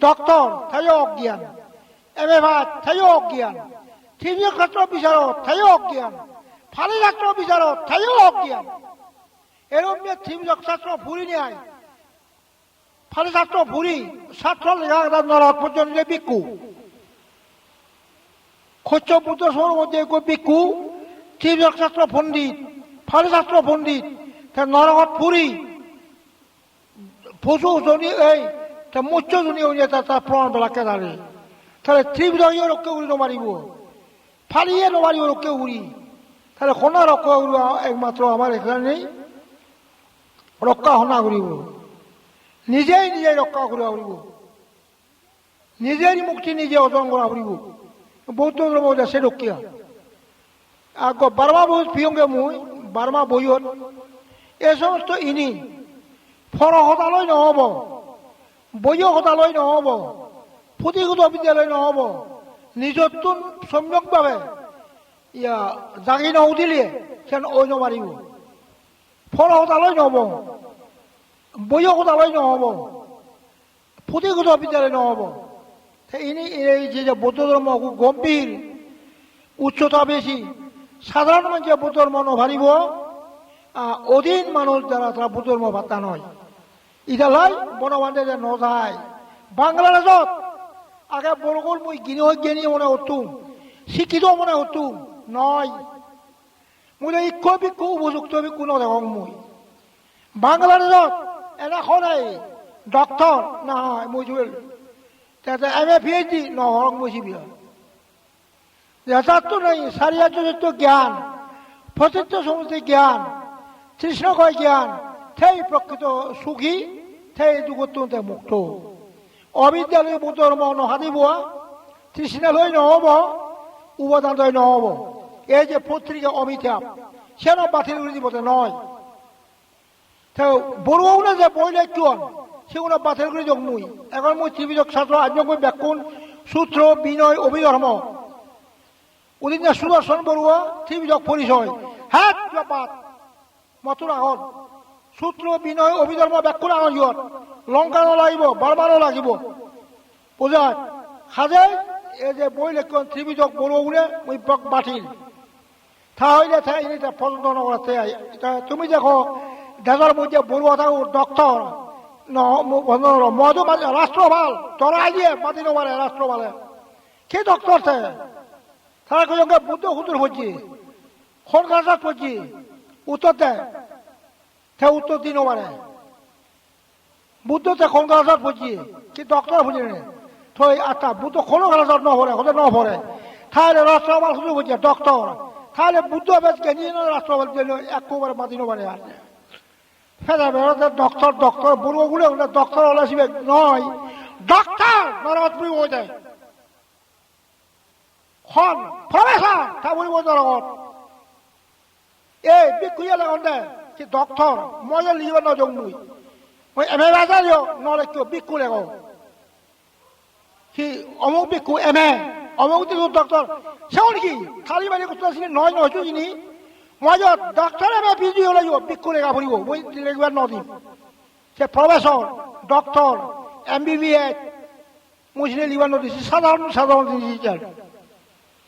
Doctor তাইও অজ্ঞান M A ভাত তাইও অজ্ঞান থিমিয় ক্ষেত্ৰ বিচাৰত তাইও অজ্ঞান ফালি ডাক্তৰ বিচাৰত তাইও অজ্ঞান এরম নিয়ে থিমজক ছাত্র ভুরি নেয় ফালি ছাত্র ভুরি ছাত্র লেখা নরক পর্যন্ত বিকু খোচ্চ বুদ্ধ সৌর মধ্যে বিকু থিমজক ছাত্র পণ্ডিত ফালি ছাত্র পণ্ডিত নরকত ফুরি পশু জনী এই তা মুচ্চ জনী ওই তা তার বেলাকে দাঁড়ে তাহলে ত্রিবিধীয় রক্ষে উড়ি নমারিব ফালিয়ে নমারিব রক্ষে উড়ি। তাহলে কোনা রক্ষা উড়িব একমাত্র আমার এখানে নেই। রক্ষা হনা নিজেই নিজেই রক্ষা করা করিব নিজেরই মুক্তি নিজে অর্জন করা করিব বৌদ্ধ ধর্ম দেশে রক্ষিয়া। আগ বার্মা বই পিয়ঙ্গে মুই, বার্মা বইয়ত। এ সমস্ত ইনি। ফর হতালৈ নহব বইয় হতালৈ নহব। পুথিগত বিদ্যালয় নহব। নিজতোন সম্যকভাবে ইয়া জাগি নউদিলে সেন অন্য মারিব ফল হতালৈ নহব। বইয় হতালৈ নহব। পুথিগত বিদ্যালয় নহব ইনি এই যে বৌদ্ধ ধর্ম গম্ভীর উচ্চতা বেশি সাধারণ মানুষ বৌদ্ধ ধর্ম নভারিব অধীন মানুষ যারা তারা বৌদ্ধ ধর্ম ভাতা নয় ইতালাই বনবান্ধে যে নযায় বাংলাদেশত আগে বরগল মই গিনি জ্ঞানী মনে হতুম শিক্ষিত মনে হতুম নয় মই ইক্ষ বিক্ষ উপযুক্ত বিক্ষ নদেখং মই। বাংলাদেশত এনাখন এই ডক্টর নহয় মই জুৱেল। তাতে M A P H D নহৰং মই শিবিৰ যথার্থ নাই সারিয়াযুক্ত জ্ঞান প্রচিত্র সমস্ত জ্ঞান তৃষ্ণকয় জ্ঞান সেই প্রকৃত সুখী সেই যুগত মুক্ত। অবিদ্যালয় বুদ্ধর্ম নহাদিব তৃষ্ণালয় নহব উপাদানলৈ নহব। এই যে পত্রিকা অমিতাভ সেন বাতিল করে দিবতে নয়। তো বড়ুয়াউনে যে বই লেখিয়ন সেগুলো বাতিল করে দিয়ক মুই। এখন মুই ত্রিবিধক ছাত্র আজকৈ ব্যাকুণ সূত্র, বিনয়, অভিধর্ম। উদিনা সুদর্শন বড়ুয়া, ত্রিবিধক পরিচয়। হ্যাঁ বাদ মতুর আগত সূত্র, বিনয়, অভিধর্ম ব্যাকুণ আগত লংকানো লাগিব, বারবারও লাগিব। বুঝায়? সাজে, এই যে বই লেখন, ত্রিবিধক বড়ুয়া মুই বাতিল। থা হইলে থা ইনি পছন্দ নকরাতে তুমি দেখো, দেশের মধ্যে বড়ুয়া থাকুক ডক্টর মধু রাষ্ট্র ভালো তরাই দিয়ে মাতি নবারে রাষ্ট্র ভালে কে ডক্টর থে? তারা বুদ্ধ হুতুর হচ্ছে খনকাশাত হচ্ছে উত্তর দেয় থে উত্তর দিন নবারে বুদ্ধ তে খনকাশাত হচ্ছে কি ডক্টর বুঝি নে। থই আচ্ছা বুদ্ধ খনকাশাত নহরে হতে নহরে তাহলে রাষ্ট্রপাল শুধু হচ্ছে ডক্টর তাহলে বুদ্ধ বেশ জ্ঞানী রাষ্ট্রপাল একবারে মাতি নবারে আর ফেরা বেড়াতে ডক্টর ডক্টর বলে ওটা ডক্টর ওলাসিবে নয় ডক্টর নরকত বুড়ি হয়ে যায়। খন প্রফেসর তা বলব নরকত এই বিকুইয়া ডক্টর মই লিব নজং মুই। মই এম এ বাজার নলে কিয় বিকু লেগো? কি অমুক বিকু, এম এ। অমুক দিকে ডক্টর সেও নেকি? খালি বাড়ি কথা আসলে নয় নয় চিনি মই ডক্টর এম পিজি হলে বিকু লেগা ফুরিব মই লেগিবার নদিম। সে professor doctor M B B S নদিছি সাধারণ সাধারণ